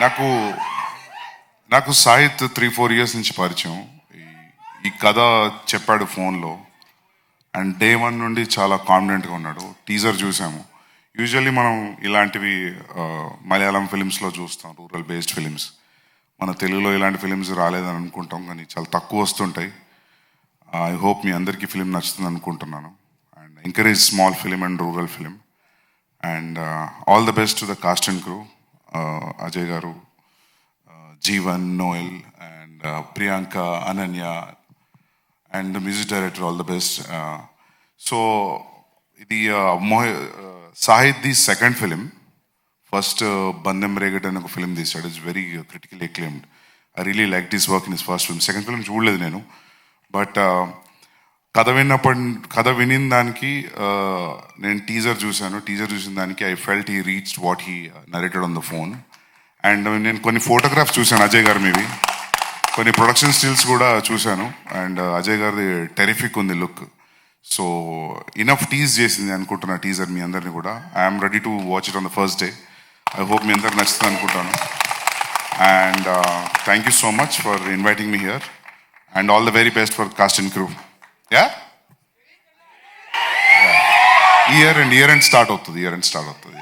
నాకు నాకు Sahith three four years నుంచి పరిచయం. ఈ- ఈ కథ చెప్పాడు ఫోన్లో. అండ్ డే వన్ నుండి చాలా కాన్ఫిడెంట్గా ఉన్నాడు. టీజర్ చూసాము. యూజువల్లీ మనం ఇలాంటివి మలయాళం ఫిలిమ్స్లో చూస్తాం రూరల్ బేస్డ్ ఫిలిమ్స్. మన తెలుగులో ఇలాంటి ఫిలిమ్స్ రాలేదని అనుకుంటాం కానీ చాలా తక్కువ వస్తుంటాయి. ఐ హోప్ మీ అందరికీ ఫిలిం నచ్చుతుంది అనుకుంటున్నాను. And encourage small film and rural film. And all the best to the cast and crew. Ajay garu Jeevan Noel and Priyanka Ananya and music director all the best. So ఇది మోహ సాహిద్ది second film. First బందెం రేగట్ అని ఒక film తీశాడు. It's very critical acclaimed I really like this work in his first film second film చూడలేదు నేను. బట్ కథ విన్నప్పటి కథ వినిన దానికి నేను టీజర్ చూశాను. టీజర్ చూసిన దానికి I felt he reach what he narrated on the phone and నేను కొన్ని ఫోటోగ్రాఫ్స్ చూశాను అజయ్ గారు మీవి. కొన్ని ప్రొడక్షన్ స్టిల్స్ కూడా చూశాను. అండ్ uh, అజయ్ గారిది టెరిఫిక్ ఉంది లుక్ సో ఇనఫ్ టీజ్ చేసింది అనుకుంటున్నా టీజర్ మీ అందరిని కూడా. I'm ready to watch it on the first day I hope మీ అందరికి నచ్చుతుంది అనుకుంటాను. And thank you so much for inviting me here and all the very best for cast and crew yeah? Year and year and start అవుతుంది year and start అవుతుంది.